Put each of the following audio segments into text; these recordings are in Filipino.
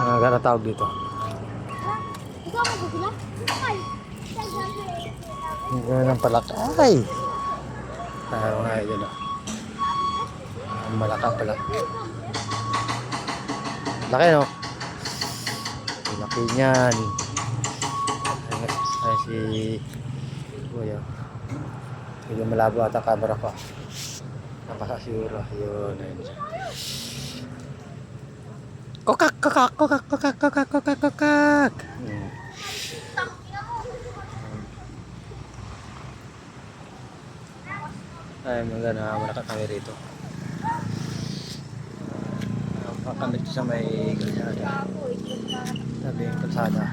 Mga gara tawag dito. Ang ganda ng palaka. Ay! Tayo nga yun ah. Ang malaka pala. Laki no? Laki niyan. Ay, si... Kuya. Medyo malabo ata camera ko. Nakakasiguro. Yun. Ayun. Kokak, kokak, kokak, kokak, kokak, kokak, kokak. Hmm. Ay, maganda wala ka kami rito. Pakamit sa may kalsada. Sabi yung kalsada.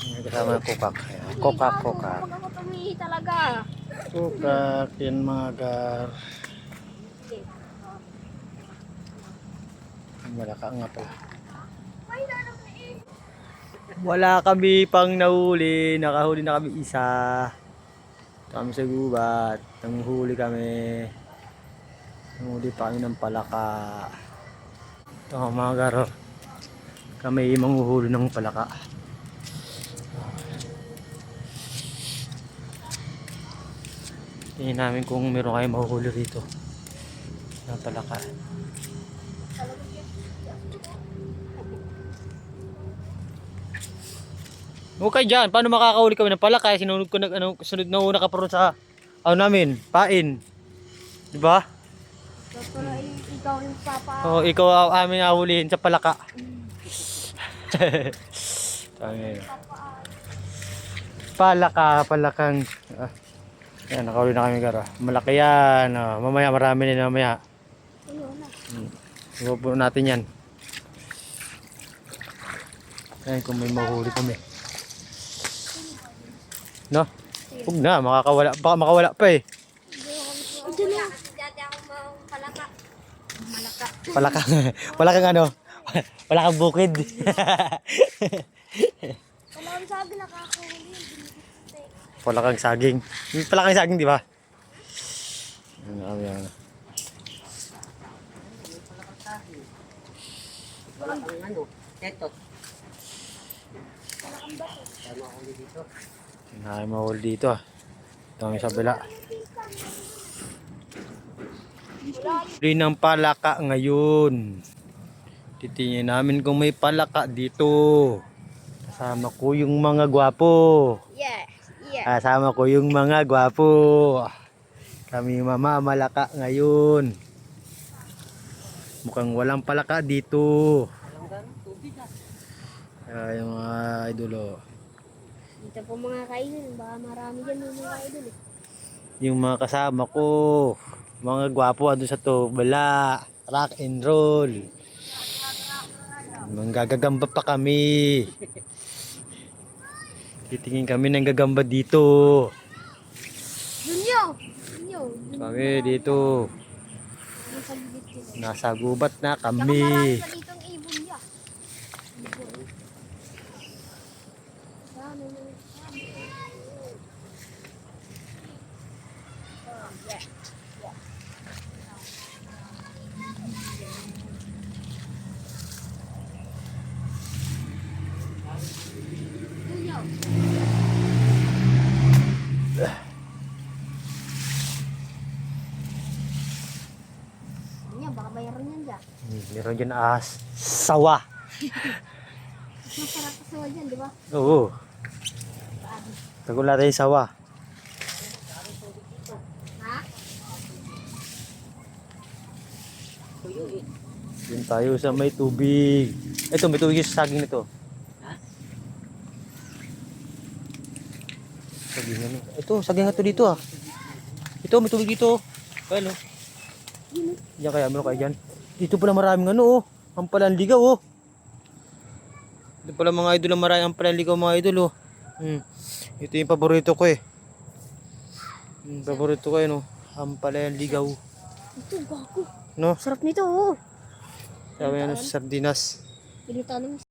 May kasama ng kukak. Ayan. Kukak, kukak. Pag ako tumihi talaga. Kukak, yan mga gar. Wala ka nga pala. Wala kami pang nahuli. Nakahuli na kami isa. Kami sa gubat. Nanghuli kami. Nanghuli pa kami ng palaka. Ito mga garo. Kami manghuhuli ng palaka. Tingnan namin kung meron kayo mahuhuli rito. Ng palaka. Okay dyan, paano makakahuli kami ng palaka? Sinunod ko nag ano, sunod na una ka pa ron sa ano namin, pain. Di ba? Ikaw yung papa. Oo, ikaw ang aming ahulihin sa palaka. Tangin. Palaka, palakang. Ah. Yan, nakahuli na kami gara. Malaki yan. Ah, mamaya, marami na mamaya. Ayun na. Ipupuno natin yan. Ayan, kung may mahuli kami. No? Huwag na, makakawala. Baka makawala pa eh. Palaka. Malaka. Palakang, palakang ano? Palakang bukid. Wala kang sabi nakakahuli. palakang saging. Yung Palakang saging, di ba? Ano kami yan. ano, eto. Hindi na mahuli dito ah. Ito kami sa bila. Huli ng palaka ngayon. Titingnan namin kung may palaka dito. Kasama ko yung mga gwapo. Yes. Yes. Kasama ko yung mga gwapo. Kami mamamalaka ngayon. Mukhang walang palaka dito. Ay, yung mga idolo. Dito po mga kaidol. Baka marami dyan yung mga kaidol. eh. Yung mga kasama ko. Mga gwapo ano sa to. Bala. Rock and roll. Manggagagamba pa kami. Titingin kami ng gagamba dito. Dunyo! Dunyo! Kami dito. Nasa gubat na kami. Meron dyan as sawa. Masarap sa dyan, di ba? Oo. Tagol natin yung sawa. Yun tayo sa may tubig. Ito, may tubig sa saging nito. Saging ano? Ito, saging ito dito ah. Ito, may tubig dito. Well, oh. Diyan kaya, meron kayo dyan. Dito pala maraming ano oh. Ang palanligaw oh. Dito pala mga idol maraming ang palanligaw mga idol oh. Hmm. Ito yung paborito ko eh. Yung paborito ko yun oh. Ang palanligaw. Ito, bago. No? Sarap nito, oh. Sabi ano sa sardinas. Pinutan mo